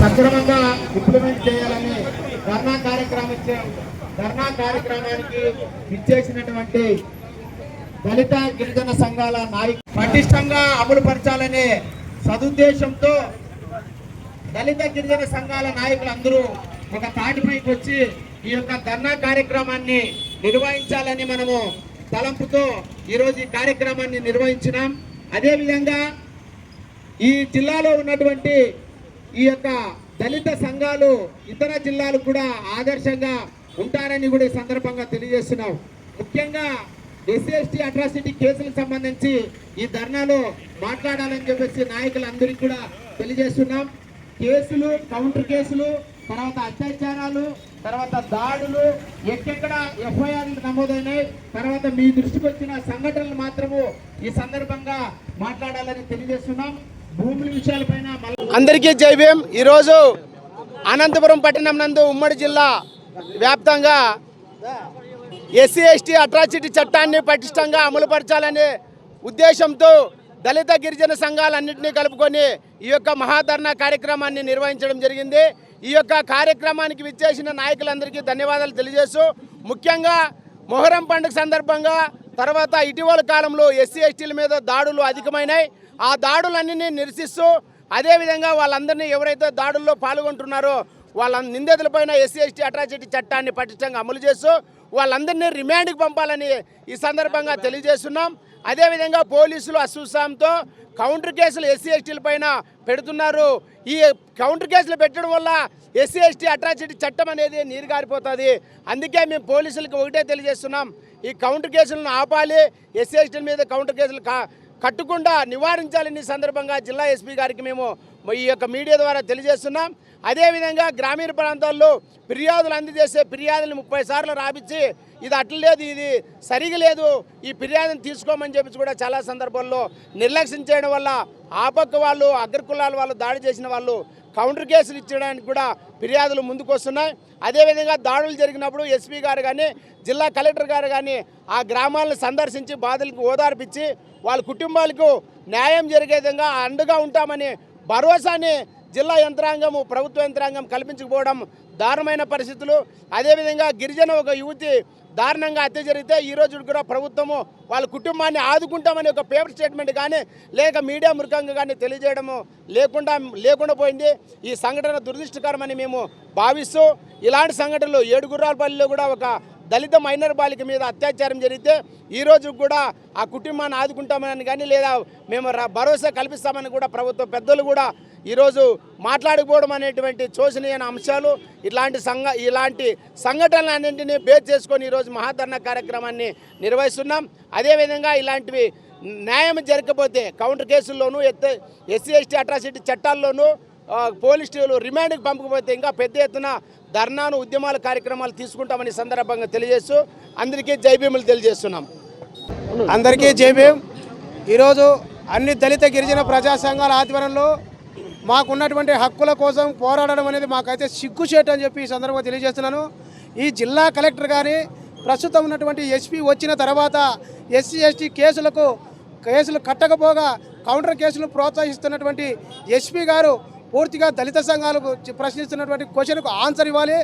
సక్రమంగా ఇంప్లిమెంట్ చేయాలని ధర్నా కార్యక్రమం ధర్నా కార్యక్రమానికి ఇచ్చేసినటువంటి దళిత గిరిజన సంఘాల నాయకు పటిష్టంగా అమలు పరచాలనే సదుద్దేశంతో దళిత గిరిజన సంఘాల నాయకులందరూ ఒక తాటిపైకి వచ్చి ఈ యొక్క ధర్నా కార్యక్రమాన్ని నిర్వహించాలని మనము తలంపుతో ఈరోజు ఈ కార్యక్రమాన్ని నిర్వహించినాం. అదేవిధంగా ఈ జిల్లాలో ఉన్నటువంటి ఈ యొక్క దళిత సంఘాలు ఇతర జిల్లాలు కూడా ఆదర్శంగా ఉంటారని కూడా ఈ సందర్భంగా తెలియజేస్తున్నాం. ముఖ్యంగా ఎస్సీ ఎస్టీ అట్రాసిటీ కేసులకు సంబంధించి ఈ ధర్నాలో మాట్లాడాలని చెప్పేసి నాయకులందరికీ కూడా తెలియజేస్తున్నాం. కేసులు కౌంటర్ కేసులు తర్వాత అత్యాచారాలు తర్వాత దాడులు ఎక్కెక్కడ ఎఫ్ఐఆర్లు నమోదైనాయి. తర్వాత మీ దృష్టికి వచ్చిన సంఘటనలు మాత్రము ఈ సందర్భంగా మాట్లాడాలని తెలియజేస్తున్నాం. భూముల విషయాలపైన అందరికీ జై ఈరోజు అనంతపురం పట్టణం నందు ఉమ్మడి జిల్లా వ్యాప్తంగా ఎస్సీ ఎస్టీ అట్రాసిటీ చట్టాన్ని పటిష్టంగా అమలుపరచాలనే ఉద్దేశంతో దళిత గిరిజన సంఘాలన్నింటినీ కలుపుకొని ఈ యొక్క మహాధర్నా కార్యక్రమాన్ని నిర్వహించడం జరిగింది. ఈ యొక్క కార్యక్రమానికి విచ్చేసిన నాయకులందరికీ ధన్యవాదాలు తెలియజేస్తూ ముఖ్యంగా మొహరం పండుగ సందర్భంగా తర్వాత ఇటీవల కాలంలో ఎస్సీ ఎస్టీల మీద దాడులు అధికమైనాయి. ఆ దాడులన్నీ నిరసిస్తూ అదేవిధంగా వాళ్ళందరినీ ఎవరైతే దాడుల్లో పాల్గొంటున్నారో వాళ్ళ నిందితులపైన ఎస్సీ ఎస్టీ అట్రాసిటీ చట్టాన్ని పటిష్టంగా అమలు చేస్తూ వాళ్ళందరినీ రిమాండ్కి పంపాలని ఈ సందర్భంగా తెలియజేస్తున్నాం. అదేవిధంగా పోలీసులు అసూసాంతో కౌంటర్ కేసులు ఎస్సీ ఎస్టీల పైన పెడుతున్నారు. ఈ కౌంటర్ కేసులు పెట్టడం వల్ల ఎస్సీ ఎస్టీ అట్రాసిటీ చట్టం అనేది నీరు గారిపోతుంది అందుకే మేము పోలీసులకు ఒకటే తెలియజేస్తున్నాం. ఈ కౌంటర్ కేసులను ఆపాలి. ఎస్సీ ఎస్టీల మీద కౌంటర్ కేసులు కట్టకుండా నివారించాలని సందర్భంగా జిల్లా ఎస్పీ గారికి మేము ఈ యొక్క మీడియా ద్వారా తెలియజేస్తున్నాం. అదేవిధంగా గ్రామీణ ప్రాంతాల్లో ఫిర్యాదులు అందజేసే ఫిర్యాదులు ముప్పై సార్లు రాపించి ఇది అట్ల లేదు ఇది సరిగా లేదు ఈ ఫిర్యాదుని తీసుకోమని చెప్పి కూడా చాలా సందర్భాల్లో నిర్లక్ష్యం చేయడం వల్ల ఆ పక్క వాళ్ళు అగ్రకులాల వాళ్ళు దాడి చేసిన వాళ్ళు కౌంటర్ కేసులు ఇచ్చడానికి కూడా ఫిర్యాదులు ముందుకు వస్తున్నాయి అదేవిధంగా దాడులు జరిగినప్పుడు ఎస్పీ గారు కానీ జిల్లా కలెక్టర్ గారు కానీ ఆ గ్రామాలను సందర్శించి బాధలకు ఓదార్పించి వాళ్ళ కుటుంబాలకు న్యాయం జరిగే విధంగా అండగా ఉంటామని భరోసాని జిల్లా యంత్రాంగము ప్రభుత్వ యంత్రాంగం కల్పించకపోవడం దారుణమైన పరిస్థితులు. అదేవిధంగా గిరిజన ఒక యువతి దారుణంగా హత్య జరిగితే ఈ రోజు కూడా ప్రభుత్వము వాళ్ళ కుటుంబాన్ని ఆదుకుంటామని ఒక పేపర్ స్టేట్మెంట్ కానీ లేక మీడియా మృగంగా కానీ తెలియజేయడము లేకుండా లేకుండా పోయింది. ఈ సంఘటన దురదృష్టకరమని మేము భావిస్తూ ఇలాంటి సంఘటనలు ఏడుగుర్రాలపల్లిలో కూడా ఒక దళిత మైనర్ బాలిక మీద అత్యాచారం జరిగితే ఈ రోజు కూడా ఆ కుటుంబాన్ని ఆదుకుంటామని కానీ లేదా మేము భరోసా కల్పిస్తామని కూడా ప్రభుత్వ పెద్దలు కూడా ఈరోజు మాట్లాడకపోవడం అనేటువంటి శోచనీయమైన అంశాలు ఇలాంటి సంఘ ఇలాంటి సంఘటనలన్నింటినీ బేస్ చేసుకొని ఈరోజు మహాధరణ కార్యక్రమాన్ని నిర్వహిస్తున్నాం. అదేవిధంగా ఇలాంటివి న్యాయం జరగకపోతే కౌంటర్ కేసుల్లోనూ ఎత్తే ఎస్సీ ఎస్టీ అట్రాసిటీ చట్టాల్లోనూ పోలీసులు రిమాండ్కి పంపకపోతే ఇంకా పెద్ద ఎత్తున ధర్నాను ఉద్యమాల కార్యక్రమాలు తీసుకుంటామని సందర్భంగా తెలియజేస్తూ అందరికీ జైభీములు తెలియజేస్తున్నాం. అందరికీ జైభీం ఈరోజు అన్ని దళిత గిరిజన ప్రజా సంఘాల ఆధ్వర్యంలో మాకున్నటువంటి హక్కుల కోసం పోరాడడం అనేది మాకైతే సిగ్గుచేటు అని చెప్పి ఈ సందర్భంగా తెలియజేస్తున్నాను. ఈ జిల్లా కలెక్టర్ కానీ ప్రస్తుతం ఉన్నటువంటి ఎస్పీ వచ్చిన తర్వాత ఎస్సీ ఎస్టీ కేసులకు కేసులు కట్టకపోగా కౌంటర్ కేసులు ప్రోత్సహిస్తున్నటువంటి ఎస్పీ గారు పూర్తిగా దళిత సంఘాలకు ప్రశ్నిస్తున్నటువంటి క్వశ్చన్కు ఆన్సర్ ఇవ్వాలి.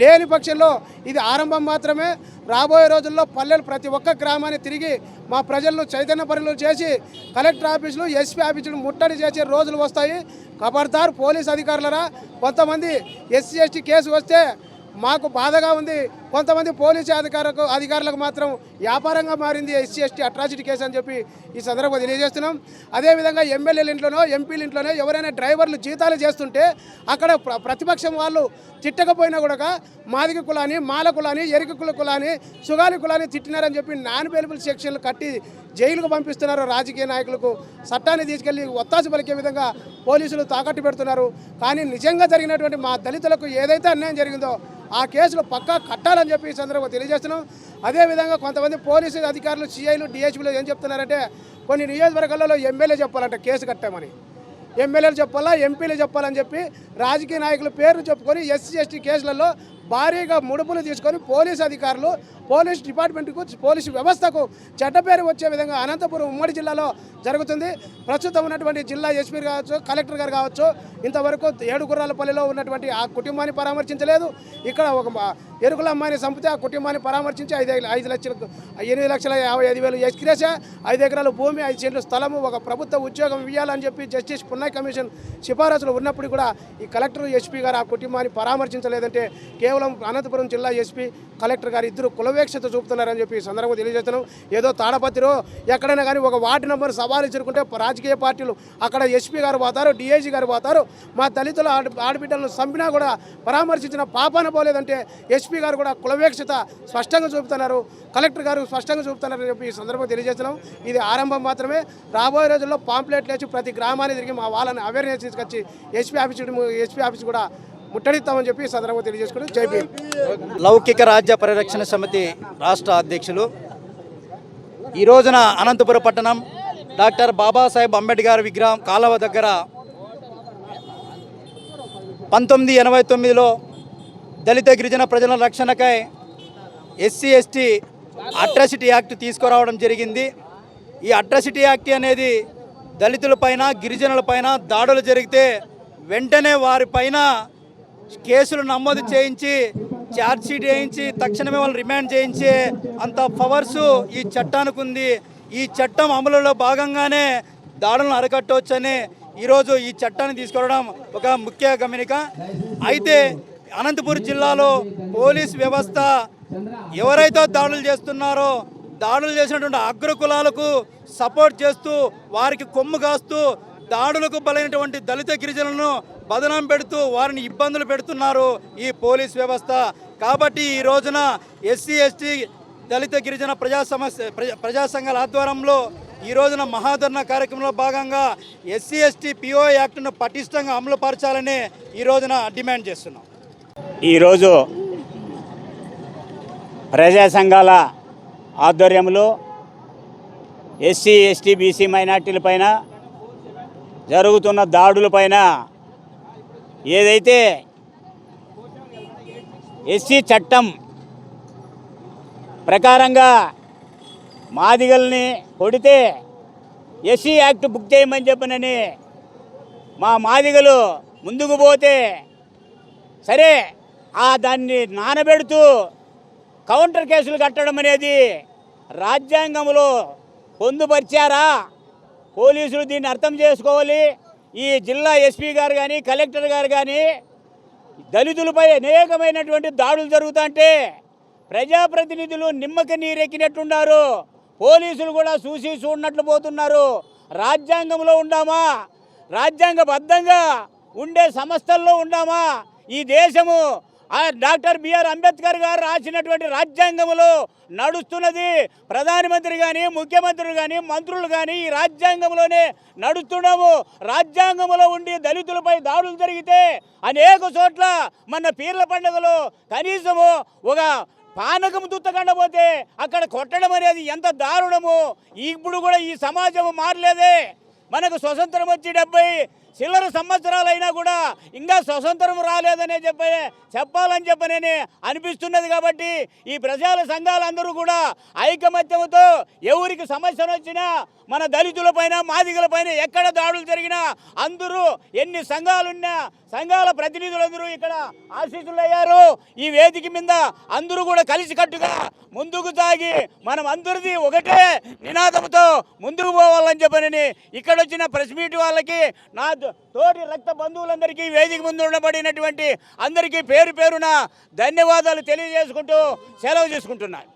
లేని పక్షంలో ఇది ఆరంభం మాత్రమే. రాబోయే రోజుల్లో పల్లెలు ప్రతి ఒక్క గ్రామాన్ని తిరిగి మా ప్రజలను చైతన్య పనులు చేసి కలెక్టర్ ఆఫీసులు ఎస్పీ ఆఫీసులు ముట్టడి చేసే రోజులు వస్తాయి. ఖబర్దార్ పోలీస్ అధికారులరా? కొంతమంది ఎస్సీ ఎస్టీ కేసు వస్తే మాకు బాధగా ఉంది. కొంతమంది పోలీసు అధికారులకు అధికారులకు మాత్రం వ్యాపారంగా మారింది ఎస్సీ ఎస్టీ అట్రాసిటీ కేసు అని చెప్పి ఈ సందర్భంగా తెలియజేస్తున్నాం. అదేవిధంగా ఎమ్మెల్యేల ఇంట్లోనో ఎంపీల ఇంట్లోనో ఎవరైనా డ్రైవర్లు జీతాలు చేస్తుంటే అక్కడ ప్ర- ప్రతిపక్షం వాళ్ళు తిట్టకపోయినా కూడా మాదిగ కులాని మాల కులాని ఎరిక కుల కులాని సుగాలి కులాని తిట్టినారని చెప్పి నాన్ అవైలబుల్ సెక్షన్లు కట్టి జైలుకు పంపిస్తున్నారు రాజకీయ నాయకులకు. చట్టాన్ని తీసుకెళ్ళి ఒత్తాసు పలికే విధంగా పోలీసులు తాకట్టు పెడుతున్నారు. కానీ నిజంగా జరిగినటువంటి మా దళితులకు ఏదైతే అన్యాయం జరిగిందో ఆ కేసులు పక్కా కట్టాలని చెప్పి ఈ సందర్భంగా తెలియజేస్తున్నాం. అదేవిధంగా కొంతమంది పోలీసు అధికారులు సిఐలు డిహెచ్బీలు ఏం చెప్తున్నారంటే కొన్ని నియోజకవర్గాలలో ఎమ్మెల్యే చెప్పాలంట కేసు కట్టామని. ఎమ్మెల్యేలు చెప్పాలా ఎంపీలు చెప్పాలని చెప్పి రాజకీయ నాయకుల పేర్లు చెప్పుకొని ఎస్సీ ఎస్టీ కేసులలో భారీగా ముడుపులు తీసుకొని పోలీసు అధికారులు పోలీస్ డిపార్ట్మెంట్కు పోలీసు వ్యవస్థకు చెడ్డ పేరు వచ్చే విధంగా అనంతపురం ఉమ్మడి జిల్లాలో జరుగుతుంది. ప్రస్తుతం ఉన్నటువంటి జిల్లా ఎస్పీ కావచ్చు కలెక్టర్ గారు కావచ్చు ఇంతవరకు ఏడుగుర్రాలపల్లిలో ఉన్నటువంటి ఆ కుటుంబాన్ని పరామర్శించలేదు. ఇక్కడ ఒక మా- ఎరుకుల అమ్మాయిని చంపితే ఆ కుటుంబాన్ని పరామర్శించి ఐదు ఐదు లక్షలకు ఎనిమిది లక్షల యాభై ఐదు వేలు ఎక్స్గ్రేస ఐదు ఎకరాల భూమి ఐదు సెంట్లు స్థలము ఒక ప్రభుత్వ ఉద్యోగం ఇవ్వాలని చెప్పి జస్టిస్ పున్నాయ్ కమిషన్ సిఫారసులు ఉన్నప్పుడు కూడా ఈ కలెక్టర్ ఎస్పీ గారు ఆ కుటుంబాన్ని పరామర్శించలేదంటే కేవలం అనంతపురం జిల్లా ఎస్పీ కలెక్టర్ గారు ఇద్దరు కులవేక్షత చూపుతున్నారని చెప్పి ఈ సందర్భంగా తెలియజేస్తున్నాం. ఏదో తాడపత్రిలో ఎక్కడైనా కానీ ఒక వార్డు నెంబర్ సవాలు చేరుకుంటే రాజకీయ పార్టీలు అక్కడ ఎస్పీ గారు పోతారు డిఐజీ గారు పోతారు. మా దళితుల ఆడబిడ్డలను చంపినా కూడా పరామర్శించిన పాపాన పోలేదంటే ఎస్పీ గారు కూడా కులవేక్షత స్పష్టంగా చూపుతున్నారు. కలెక్టర్ గారు స్పష్టంగా చూపుతున్నారని చెప్పి ఈ సందర్భంగా తెలియజేస్తున్నాం. ఇది ఆరంభం మాత్రమే. రాబోయే రోజుల్లో పాంప్లెట్లు వేసి ప్రతి గ్రామాన్ని తిరిగి మా వాళ్ళని అవేర్నెస్ తీసుకొచ్చి ఎస్పీ ఆఫీస్ ఎస్పీ ఆఫీస్ కూడా ముట్టడిస్తామని చెప్పి సందర్భంగా తెలియజేసుకుని జైపీ లౌకిక రాజ్య పరిరక్షణ సమితి రాష్ట్ర అధ్యక్షులు. ఈ రోజున అనంతపురం పట్టణం డాక్టర్ బాబాసాహెబ్ అంబేద్కర్ విగ్రహం కాలవ దగ్గర పంతొమ్మిది ఎనభై తొమ్మిదిలో దళిత గిరిజన ప్రజల రక్షణకై ఎస్సీ ఎస్టీ అట్రాసిటీ యాక్ట్ తీసుకురావడం జరిగింది. ఈ అట్రాసిటీ యాక్ట్ అనేది దళితులపైన గిరిజనులపైన దాడులు జరిగితే వెంటనే వారిపైన కేసులు నమోదు చేయించి ఛార్జ్షీట్ వేయించి తక్షణమే వాళ్ళు రిమాండ్ చేయించే అంత పవర్స్ ఈ చట్టానికి ఉంది. ఈ చట్టం అమలులో భాగంగానే దాడులను అరికట్టవచ్చని ఈరోజు ఈ చట్టాన్ని తీసుకురావడం ఒక ముఖ్య గమనిక. అయితే అనంతపురం జిల్లాలో పోలీస్ వ్యవస్థ ఎవరైతే దాడులు చేస్తున్నారో దాడులు చేసినటువంటి అగ్ర కులాలకు సపోర్ట్ చేస్తూ వారికి కొమ్ము కాస్తూ దాడులకు బలైనటువంటి దళిత గిరిజనులను బదనం పెడుతూ వారిని ఇబ్బందులు పెడుతున్నారు ఈ పోలీస్ వ్యవస్థ. కాబట్టి ఈ రోజున ఎస్సీ ఎస్టీ దళిత గిరిజన ప్రజా సమస్య ప్రజా సంఘాల ఆధ్వర్యంలో ఈ రోజున మహాధరణ కార్యక్రమంలో భాగంగా ఎస్సీ ఎస్టీ పిఓ యాక్ట్ను పటిష్టంగా అమలుపరచాలని ఈ రోజున డిమాండ్ చేస్తున్నాం. ఈరోజు ప్రజా సంఘాల ఆధ్వర్యంలో ఎస్సీ ఎస్టీ బీసీ మైనార్టీలపైన జరుగుతున్న దాడులపైన ఏదైతే ఎస్సీ చట్టం ప్రకారంగా మాదిగల్ని కొడితే ఎస్సీ యాక్ట్ బుక్ చేయమని చెప్పనని మా మాదిగలు ముందుకు పోతే సరే ఆ దాన్ని నానబెడుతూ కౌంటర్ కేసులు కట్టడం అనేది రాజ్యాంగంలో పొందుపరిచారా? పోలీసులు దీన్ని అర్థం చేసుకోవాలి. ఈ జిల్లా ఎస్పీ గారు కానీ కలెక్టర్ గారు కానీ దళితులపై అనేకమైనటువంటి దాడులు జరుగుతుంటే ప్రజాప్రతినిధులు నిమ్మక నీరెక్కినట్టున్నారు. పోలీసులు కూడా చూసి చూడనట్లు పోతున్నారు. రాజ్యాంగంలో ఉండామా? రాజ్యాంగబద్ధంగా ఉండే సంస్థల్లో ఉండామా? ఈ దేశము ఆ డాక్టర్ బిఆర్ అంబేద్కర్ గారు రాసినటువంటి రాజ్యాంగంలో నడుస్తున్నది. ప్రధానమంత్రి కానీ ముఖ్యమంత్రులు కానీ మంత్రులు కానీ ఈ రాజ్యాంగంలోనే నడుస్తున్నాము రాజ్యాంగంలో ఉండి దళితులపై దాడులు జరిగితే అనేక చోట్ల మన పీర్ల పండుగలో కనీసము ఒక పానకం దుత్తకండపోతే అక్కడ కొట్టడం అనేది ఎంత దారుణము. ఇప్పుడు కూడా ఈ సమాజం మారలేదే. మనకు స్వతంత్రం వచ్చి డెబ్బై చిల్లర సంవత్సరాలైనా కూడా ఇంకా స్వతంత్రం రాలేదనే చెప్పే చెప్పాలని చెప్పనని అనిపిస్తున్నది కాబట్టి ఈ ప్రజల సంఘాలందరూ కూడా ఐకమత్యంతో ఎవరికి సమస్యలు వచ్చినా మన దళితులపైన మాదిగలపైన ఎక్కడ దాడులు జరిగినా అందరూ ఎన్ని సంఘాలున్నా సంఘాల ప్రతినిధులందరూ ఇక్కడ ఆశీస్సులయ్యారు. ఈ వేదిక మీద అందరూ కూడా కలిసికట్టుగా ముందుకు సాగి మనం అందరిది ఒకటే నినాదంతో ముందుకు పోవాలని చెప్పనని ఇక్కడ వచ్చిన ప్రెస్ మీట్ వాళ్ళకి నా తోటి రక్త బంధువులందరికీ వేదిక ముందు ఉండబడినటువంటి అందరికీ పేరు పేరున ధన్యవాదాలు తెలియజేసుకుంటూ సెలవు తీసుకుంటున్నాను.